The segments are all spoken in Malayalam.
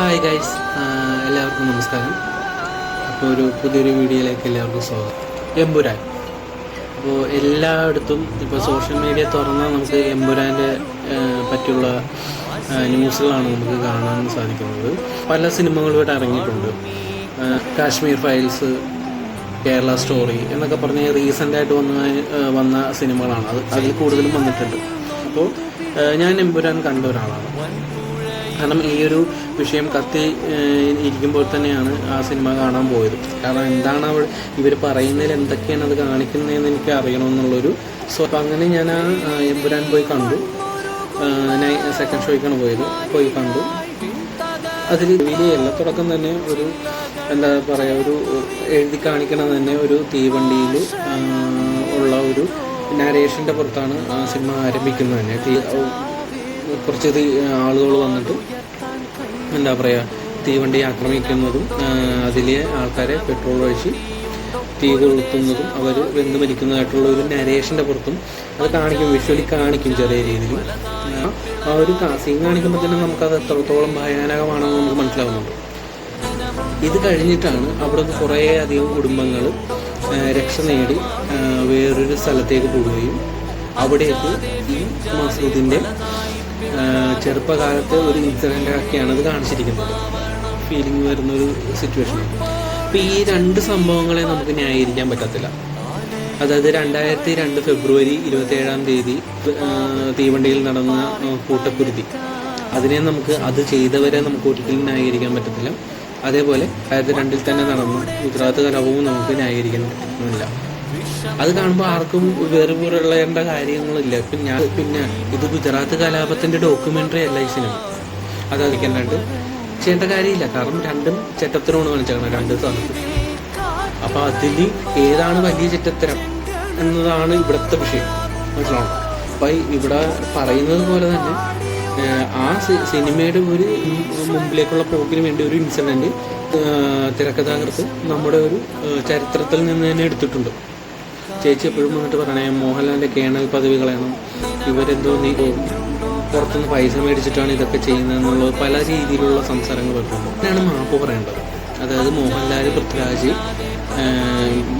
ഹായ് ഗൈസ് എല്ലാവർക്കും നമസ്കാരം. അപ്പോൾ ഒരു പുതിയൊരു വീഡിയോയിലേക്ക് എല്ലാവർക്കും സ്വാഗതം. എമ്പുരാൻ. അപ്പോൾ എല്ലായിടത്തും ഇപ്പോൾ സോഷ്യൽ മീഡിയ തുറന്നാൽ നമുക്ക് എമ്പുരാന്റെ പറ്റിയുള്ള ന്യൂസുകളാണ് നമുക്ക് കാണാൻ സാധിക്കുന്നത്. പല സിനിമകളും ഇവിടെ ഇറങ്ങിയിട്ടുണ്ട് കാശ്മീർ ഫയൽസ് കേരള സ്റ്റോറി എന്നൊക്കെ പറഞ്ഞ് റീസെന്റായിട്ട് വന്ന വന്ന സിനിമകളാണ്. അത് അതിൽ കൂടുതലും വന്നിട്ടുണ്ട്. അപ്പോൾ ഞാൻ എമ്പുരാൻ കണ്ട ഒരാളാണ്. കാരണം ഈ ഒരു വിഷയം കത്തി ഇരിക്കുമ്പോൾ തന്നെയാണ് ആ സിനിമ കാണാൻ പോയത്. കാരണം എന്താണ് അവൾ ഇവർ പറയുന്നതിൽ എന്തൊക്കെയാണ് അത് കാണിക്കുന്നതെന്ന് എനിക്ക് അറിയണമെന്നുള്ളൊരു സോ അപ്പം അങ്ങനെ ഞാൻ ആ എമ്പുരാൻ പോയി കണ്ടു. സെക്കൻഡ് ഷോയ്ക്കാണ് പോയത് പോയി കണ്ടു. അതിൽ വലിയല്ല തുടക്കം തന്നെ ഒരു എന്താ പറയുക ഒരു എഴുതി കാണിക്കണം തന്നെ ഒരു തീവണ്ടിയിൽ ഉള്ള ഒരു നാരേഷന്റെ പുറത്താണ് ആ സിനിമ ആരംഭിക്കുന്നത് തന്നെ. കുറച്ച് ആളുകൾ വന്നിട്ട് എന്താ പറയുക തീവണ്ടി ആക്രമിക്കുന്നതും അതിലെ ആൾക്കാരെ പെട്രോൾ ഒഴിച്ച് തീ കൊളുത്തുന്നതും അവർ വെന്ത് മരിക്കുന്നതായിട്ടുള്ള ഒരു നരേഷന്റെ പുറത്തും അത് കാണിക്കും വിഷ്വലി കാണിക്കും ചെറിയ രീതിയിൽ ആ ഒരു സീൻ കാണിക്കുമ്പോൾ തന്നെ നമുക്കത് എത്രത്തോളം ഭയാനകമാണെന്ന് നമുക്ക് മനസ്സിലാവുന്നുണ്ട്. ഇത് കഴിഞ്ഞിട്ടാണ് അവിടെ നിന്ന് കുറേ അധികം കുടുംബങ്ങൾ രക്ഷ നേടി വേറൊരു സ്ഥലത്തേക്ക് പോവുകയും അവിടേക്ക് ഈ മസൂദിന്റെ ചെറുപ്പകാലത്തെ ഒരു ഇൻസിഡന്റ് ഒക്കെയാണ് അത് കാണിച്ചിരിക്കുന്നത്. ഫീലിംഗ് വരുന്നൊരു സിറ്റുവേഷൻ അപ്പോൾ ഈ രണ്ട് സംഭവങ്ങളെ നമുക്ക് ന്യായീകരിക്കാൻ പറ്റത്തില്ല. അതായത് രണ്ടായിരത്തി രണ്ട് ഫെബ്രുവരി ഇരുപത്തേഴാം തീയതി തീവണ്ടിയിൽ നടന്ന കൂട്ടക്കുരുതി. അതിനെ നമുക്ക് അത് ചെയ്തവരെ നമുക്ക് ഒരിക്കലും ന്യായീകരിക്കാൻ പറ്റത്തില്ല. അതേപോലെ രണ്ടായിരത്തി രണ്ടിൽ തന്നെ നടന്ന ഗുജറാത്ത് കലാപവും നമുക്ക് ന്യായീകരിക്കാൻ പറ്റുന്നില്ല അത് കാണുമ്പോൾ ആർക്കും വേറെ വേറെയുള്ള കാര്യങ്ങളില്ല പിന്നെ ഞാൻ പിന്നെ ഇത് ഗുജറാത്ത് കലാപത്തിന്റെ ഡോക്യുമെന്ററി അല്ല ഈ സിനിമ അത് അതിക്കല്ലാണ്ട് ചെയ്യേണ്ട കാര്യമില്ല. കാരണം രണ്ടും ചെറ്റത്തരമാണ് കാണിച്ചേക്കണം രണ്ട് സ്ഥലത്ത് അപ്പോൾ അതിൽ ഏതാണ് വലിയ ചെറ്റത്തരം എന്നതാണ് ഇവിടുത്തെ വിഷയം. മനസ്സിലാവണം? അപ്പം ഇവിടെ പറയുന്നത് പോലെ തന്നെ ആ സിനിമയുടെ ഒരു മുമ്പിലേക്കുള്ള പോക്കിന് വേണ്ടി ഒരു ഇൻസിഡന്റ് തിരക്കഥാകൃത്ത് നമ്മുടെ ഒരു ചരിത്രത്തിൽ നിന്ന് തന്നെ എടുത്തിട്ടുണ്ട്. ചേച്ചി എപ്പോഴും വന്നിട്ട് പറയണേ മോഹൻലാലിന്റെ കേണൽ പദവി കളയണം ഇവരെന്തോ നീ പുറത്തുനിന്ന് പൈസ മേടിച്ചിട്ടാണ് ഇതൊക്കെ ചെയ്യുന്നതെന്നുള്ള പല രീതിയിലുള്ള സംസാരങ്ങൾ വരുന്നുണ്ട് അങ്ങനെയാണ് മാപ്പ് പറയേണ്ടത്. അതായത് മോഹൻലാൽ പൃഥ്വിരാജ്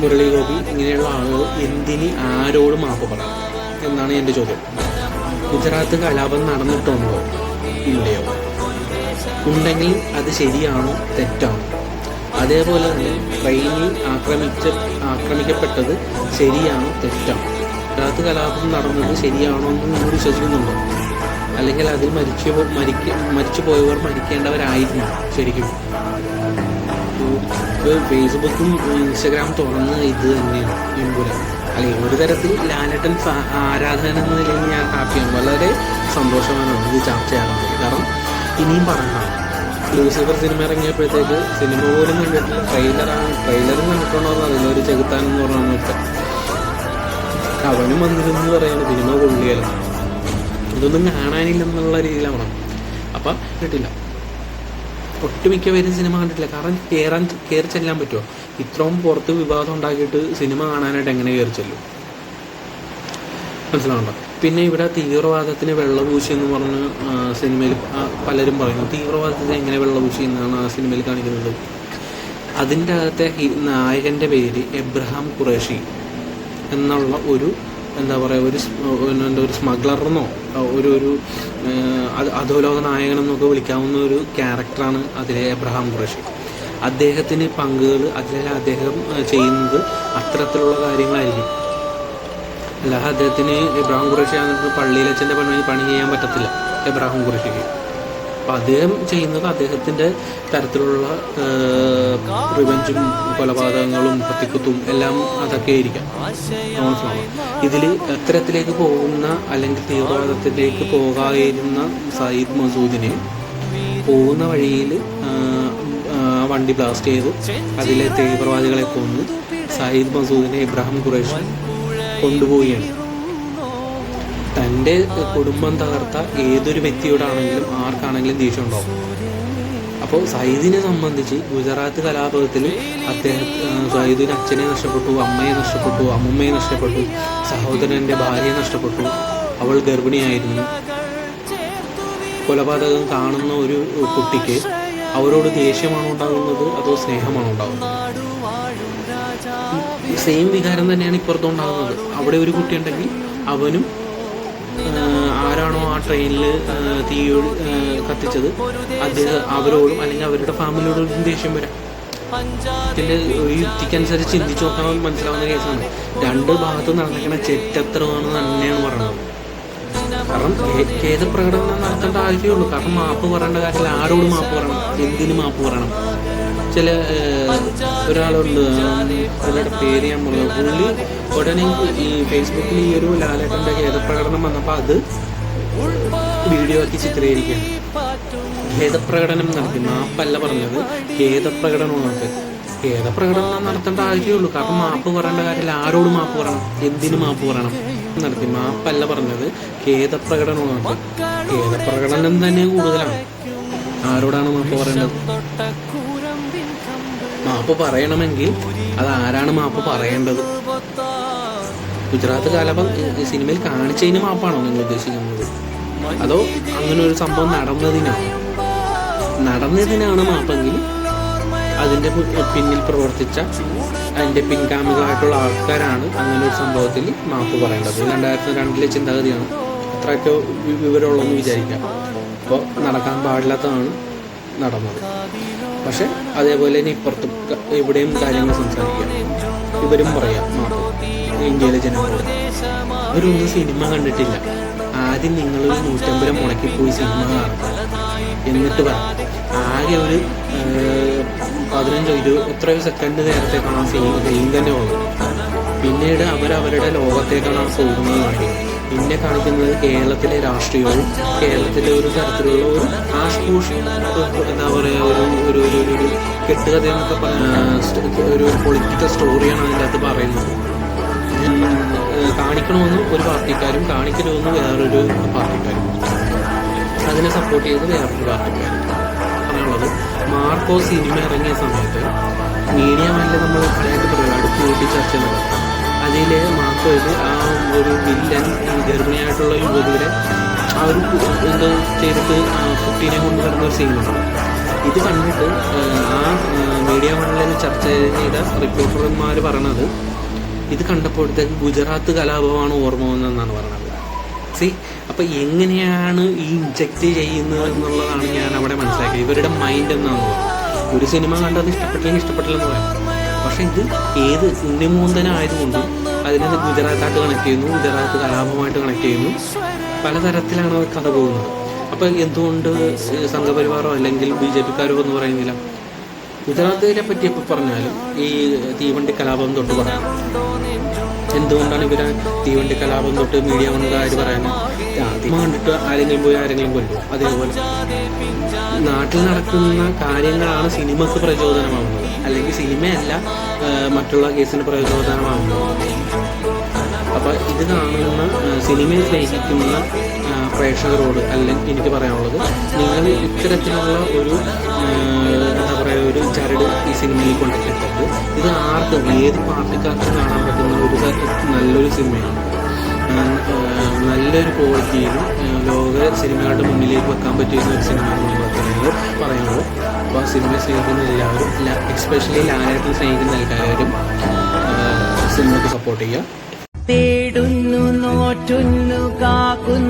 മുരളി ഗോപി ഇങ്ങനെയുള്ള ആളുകൾ എന്തിനി ആരോട് മാപ്പ് പറയണം? എന്നാണ് എന്റെ ചോദ്യം. ഗുജറാത്ത് കലാപം നടന്നിട്ടുണ്ടോ? ഇല്ലയോ? ഉണ്ടെങ്കിൽ അത് ശരിയാണോ? തെറ്റാണോ? അതേപോലെ തന്നെ ട്രെയിനിൽ ആക്രമിച്ച ആക്രമിക്കപ്പെട്ടത് ശരിയാണോ തെറ്റാണോ? ഗുജറാത്ത് കലാപം നടന്നത് ശരിയാണോ എന്ന് നിങ്ങൾ വിശ്വസിക്കുന്നുണ്ടോ? അല്ലെങ്കിൽ അതിൽ മരിച്ചു മരിക്ക മരിച്ചു പോയവർ മരിക്കേണ്ടവരായിരുന്നു ശരിക്കും. ഫേസ്ബുക്കും ഇൻസ്റ്റഗ്രാം തുറന്ന് ഇത് തന്നെയാണ് എമ്പുരാൻ അല്ലെങ്കിൽ ഒരു തരത്തിൽ ലാലട്ടൻ ആരാധന എന്ന നിലയിൽ ഞാൻ ഹാപ്പിയാണ്. വളരെ സന്തോഷമാണ് ഇത് ചർച്ച ചെയ്യാറുണ്ട് കാരണം ഇനിയും പറഞ്ഞതാണ് ലൂസിഫർ സിനിമ ഇറങ്ങിയപ്പോഴത്തേക്ക് സിനിമ പോലും കണ്ടിട്ട് ട്രെയിലറാണ്. ട്രെയിലറും കണ്ടിട്ടുണ്ടോ അതിലൊരു ചെകുത്താൻ എന്ന് വെച്ചാൽ അവനും വന്നിരുന്നു പറയുന്നത് സിനിമ കൊള്ളിയല്ല. ഇതൊന്നും കാണാനില്ലെന്നുള്ള രീതിയിലാണ് അപ്പം കിട്ടില്ല. ഒട്ടുമിക്ക പേരും സിനിമ കണ്ടിട്ടില്ല. കാരണം കയറാൻ കയറി ചെല്ലാൻ പറ്റുമോ? ഇത്രയും പുറത്ത് വിവാദം ഉണ്ടാക്കിയിട്ട് സിനിമ കാണാനായിട്ട് എങ്ങനെ കയറി ചെല്ലും? മനസ്സിലാവുണ്ടോ പിന്നെ ഇവിടെ തീവ്രവാദത്തിന് വെള്ളപൂശി എന്ന് പറഞ്ഞ് സിനിമയിൽ പലരും പറയുന്നു. തീവ്രവാദത്തിന് എങ്ങനെ വെള്ളപൂശി എന്നാണ് ആ സിനിമയിൽ കാണിക്കുന്നത്. അതിന്റെ അകത്തെ നായകന്റെ പേര് എബ്രഹാം ഖുറേഷി എന്നുള്ള ഒരു എന്താ പറയുക ഒരു എന്താ ഒരു സ്മഗ്ലറെന്നോ ഒരു ഒരു അധോലോക നായകനെന്നൊക്കെ വിളിക്കാവുന്ന ഒരു ക്യാരക്ടറാണ് അതിലെ എബ്രഹാം ഖുറേഷി. അദ്ദേഹത്തിന് പങ്കുകൾ അതിലെ അദ്ദേഹം ചെയ്യുന്നത് അത്തരത്തിലുള്ള കാര്യങ്ങളായിരിക്കും. അല്ലാതെ അദ്ദേഹത്തിന് ഇബ്രാഹിം ആണെങ്കിൽ പള്ളിയിലച്ഛന്റെ പണി പണി ചെയ്യാൻ പറ്റത്തില്ല. ഇബ്രാഹിം ഖുറേഷിക്ക് അപ്പം അദ്ദേഹം ചെയ്യുന്നത് അദ്ദേഹത്തിന്റെ തരത്തിലുള്ള റിവഞ്ചും കൊലപാതകങ്ങളും പത്തിക്കുത്തും എല്ലാം അതൊക്കെ ആയിരിക്കാം. ഇതിൽ അത്തരത്തിലേക്ക് പോകുന്ന അല്ലെങ്കിൽ തീവ്രവാദത്തിലേക്ക് പോകാതിരുന്ന സയ്യിദ് മസൂദിനെ പോകുന്ന വഴിയിൽ വണ്ടി ബ്ലാസ്റ്റ് ചെയ്തു. അതിലെ തീവ്രവാദികളെ കൊന്ന് സയ്യിദ് മസൂദിനെ ഇബ്രാഹിം ഖുറേഷി കൊണ്ടുപോവുകയാണ്. തന്റെ കുടുംബം തകർത്ത ഏതൊരു വ്യക്തിയോടാണെങ്കിലും ആർക്കാണെങ്കിലും ദേഷ്യം ഉണ്ടാവും അപ്പോൾ സയ്യിദിനെ സംബന്ധിച്ച് ഗുജറാത്ത് കലാപത്തിൽ അദ്ദേഹം സയ്യിദിന് അച്ഛനെ നഷ്ടപ്പെട്ടു അമ്മയെ നഷ്ടപ്പെട്ടു അമ്മമ്മയെ നഷ്ടപ്പെട്ടു സഹോദരന്റെ ഭാര്യയെ നഷ്ടപ്പെട്ടു. അവൾ ഗർഭിണിയായിരുന്നു. കൊലപാതകം കാണുന്ന ഒരു കുട്ടിക്ക് അവരോട് ദേഷ്യമാണോ ഉണ്ടാകുന്നത് അതോ സ്നേഹമാണോ ഉണ്ടാകുന്നത്? സെയിം വികാരം തന്നെയാണ് ഇപ്പുറത്തും ഉണ്ടാകുന്നത് അവിടെ ഒരു കുട്ടി ഉണ്ടെങ്കിൽ അവനും ആരാണോ ആ ട്രെയിനിൽ തീ കത്തിച്ചത് അദ്ദേഹം അവരോടും അല്ലെങ്കിൽ അവരുടെ ഫാമിലിയോടും ദേഷ്യം വരാം. ഇതിന്റെ ഒരു യുക്തിക്കനുസരിച്ച് ചിന്തിച്ചു നോക്കാൻ മനസ്സിലാവുന്ന കേസാണ്. രണ്ട് ഭാഗത്ത് നടന്നിരിക്കുന്ന ചെറ്റത്രമാണെന്ന് തന്നെയാണ് പറയുന്നത്. കാരണം ഏത് ഖേദപ്രകടനം നടത്തേണ്ട ആവശ്യമേ കാരണം മാപ്പ് പറയേണ്ട കാര്യത്തിൽ ആരോട് മാപ്പ് പറയണം. എന്തിനു മാപ്പ് പറയണം. ചില ഒരാളുണ്ട് പുള്ളിയുടെ പേര് ഞാൻ പറഞ്ഞു. പുള്ളി ഉടനെ ഈ ഫേസ്ബുക്കിൽ ഈ ഒരു ലാലേട്ടന്റെ ഖേദപ്രകടനം വന്നപ്പോൾ അത് വീഡിയോ ആക്കി ചിത്രീകരിക്കുകയാണ്. ഖേദപ്രകടനം നടത്തി മാപ്പല്ല പറഞ്ഞത് ഖേദപ്രകടനം നടത്തി ഖേദപ്രകടനം നടത്തേണ്ട ആവശ്യമേ കാരണം മാപ്പ് പറയേണ്ട കാര്യമില്ല. ആരോട് മാപ്പ് പറയണം? എന്തിനു മാപ്പ് പറയണം? നടത്തി മാപ്പല്ല പറഞ്ഞത് ഖേദപ്രകടനം നടത്തി ഖേദപ്രകടനം തന്നെ കൂടുതലാണ്. ആരോടാണ് മാപ്പ് പറയേണ്ടത്? മാപ്പ് പറയണമെങ്കിൽ അത് ആരാണ് മാപ്പ് പറയേണ്ടത്? ഗുജറാത്ത് കലാപം സിനിമയിൽ കാണിച്ചതിന് മാപ്പാണോ നിങ്ങൾ ഉദ്ദേശിക്കുന്നത്? അതോ അങ്ങനെ ഒരു സംഭവം നടന്നതിനാണ് നടന്നതിനാണ് മാപ്പെങ്കിൽ അതിന്റെ പിന്നിൽ പ്രവർത്തിച്ച അതിന്റെ പിൻഗാമികളായിട്ടുള്ള ആൾക്കാരാണ് അങ്ങനെ ഒരു സംഭവത്തിൽ മാപ്പ് പറയേണ്ടത്. രണ്ടായിരത്തി രണ്ടിലെ ചിന്താഗതിയാണ്. അത്രയൊക്കെ വിവരമുള്ളതെന്ന് വിചാരിക്കാം. അപ്പോൾ നടക്കാൻ പാടില്ലാത്തതാണ് നടന്നത്. പക്ഷെ അതേപോലെ തന്നെ ഇപ്പുറത്തും ഇവിടെയും കാര്യങ്ങൾ സംസാരിക്കാം. ഇവരും പറയാം ഇന്ത്യയിലെ ജനങ്ങളോട് ഇവരൊന്നും സിനിമ കണ്ടിട്ടില്ല. ആദ്യം നിങ്ങൾ നൂറ്റമ്പത് മുടക്കി പോയി സിനിമ കാണും എന്നിട്ട് പറ ആകെ ഒരു പതിനഞ്ചോ ഇരുപത് എത്രയോ സെക്കൻഡ് നേരത്തേക്കാണ് ആ സിനിമ സെയിം തന്നെ പോകുന്നത് പിന്നീട് അവരവരുടെ ലോകത്തേക്കാണ് ആ പോകുന്നത് പിന്നെ കാണിക്കുന്നത് കേരളത്തിലെ രാഷ്ട്രീയവും കേരളത്തിലെ ഒരു തരത്തിലുള്ള ഒരു ആഷ്പൂഷ് എന്താ പറയുക ഒരു ഒരു ഒരു ഒരു കെട്ടുകഥ എന്നൊക്കെ ഒരു പൊളിറ്റിക്കൽ സ്റ്റോറിയാണ് അതിന്റെ അകത്ത് പറയുന്നത്. കാണിക്കണമെന്നും ഒരു പാർട്ടിക്കാരും കാണിക്കണമെന്നും വേറൊരു പാർട്ടിക്കാരും. അതിനെ സപ്പോർട്ട് ചെയ്ത് വേറൊരു പാർട്ടിക്കാരും. അങ്ങനെയുള്ളത്. മാർക്കോ സിനിമ ഇറങ്ങിയ സമയത്ത് മീഡിയ മല്ല നമ്മൾ കളയാണ്ട് അടുത്ത് കൂട്ടി ചർച്ച നടത്തി. അതിൽ മാത്രമായിട്ട് ആ ഒരു വില്ലൻ ഗർഭിണിയായിട്ടുള്ള യുവതിയുടെ ആ ഒരു എന്ത് ചെയ്തിട്ട് കുട്ടീനെ കൊണ്ട് നടന്ന ഒരു സീനുണ്ടാവും ഇത് കണ്ടിട്ട് ആ മീഡിയ മണ്ഡലിൽ ചർച്ച ചെയ്ത റിപ്പോർട്ടർമാർ പറയണത് ഇത് കണ്ടപ്പോഴത്തേക്ക് ഗുജറാത്ത് കലാപമാണ് ഓർമ്മ വന്നതെന്നാണ് പറയുന്നത് സി അപ്പം എങ്ങനെയാണ് ഈ ഇൻജക്റ്റ് ചെയ്യുന്നത് എന്നുള്ളതാണ് ഞാൻ അവിടെ മനസ്സിലാക്കിയത്. ഇവരുടെ മൈൻഡ് എന്നാണ് ഒരു സിനിമ കണ്ടത് ഇഷ്ടപ്പെട്ടില്ലെങ്കിൽ ഇഷ്ടപ്പെട്ടില്ലെന്ന് പറയാം. പക്ഷെ ഇത് ഏത് ഉണ്ണിമൂന്തനായതുകൊണ്ടും അതിനെ ഗുജറാത്തായിട്ട് കണക്ട് ചെയ്യുന്നു. ഗുജറാത്ത് കലാപമായിട്ട് കണക്ട് ചെയ്യുന്നു. പലതരത്തിലാണ് കഥ പോകുന്നത്. അപ്പൊ എന്തുകൊണ്ട് സംഘപരിവാറോ അല്ലെങ്കിൽ ബി ജെ പിക്കാരോ എന്ന് പറയുന്നില്ല? ഗുജറാത്തിനെ പറ്റി എപ്പോൾ പറഞ്ഞാലും ഈ തീവണ്ടി കലാപം തൊട്ട് പറയാം. എന്തുകൊണ്ടാണ് ഇവരെ തീവണ്ടി കലാപം തൊട്ട് മീഡിയ വന്നതായിട്ട് പറയുന്നത് ആദ്യം കണ്ടിട്ട് ആരെങ്കിലും പോയി ആരെങ്കിലും കൊല്ലും അതേപോലെ. നാട്ടിൽ നടക്കുന്ന കാര്യങ്ങളാണ് സിനിമക്ക് പ്രചോദനമാകുന്നത് അല്ലെങ്കിൽ സിനിമയല്ല മറ്റുള്ള കേസിന് പ്രചോദനമാവുന്നത്. അപ്പോൾ ഇത് കാണുന്ന സിനിമയിൽ സിനിമയെ സ്നേഹിക്കുന്ന പ്രേക്ഷകരോട് അല്ലെങ്കിൽ എനിക്ക് പറയാനുള്ളത് നിങ്ങൾ ഇത്തരത്തിലുള്ള ഒരു എന്താ പറയുക ഒരു ചരട് ഈ സിനിമയിൽ കൊണ്ടുവരുന്നത് ഇത് ആർക്കും ഏത് പാർട്ടിക്കാർക്കും കാണാൻ പറ്റുന്ന ഒരു നല്ലൊരു സിനിമയാണ്. നല്ലൊരു ക്വാളിറ്റിയിലും ലോക സിനിമകളുടെ മുന്നിലേക്ക് വെക്കാൻ പറ്റിയിരുന്ന ഒരു സിനിമയാണ് പറയുന്നത് പറയുന്നത് അപ്പോൾ സിനിമ സ്നേഹിക്കുന്ന എല്ലാവരും എക്സ്പെഷ്യലി ലാനായിട്ട് സ്നേഹിക്കുന്ന എല്ലാവരും സിനിമയ്ക്ക് സപ്പോർട്ട് ചെയ്യുക. തേടുന്നു നോറ്റുന്നു കാക്കുന്നു.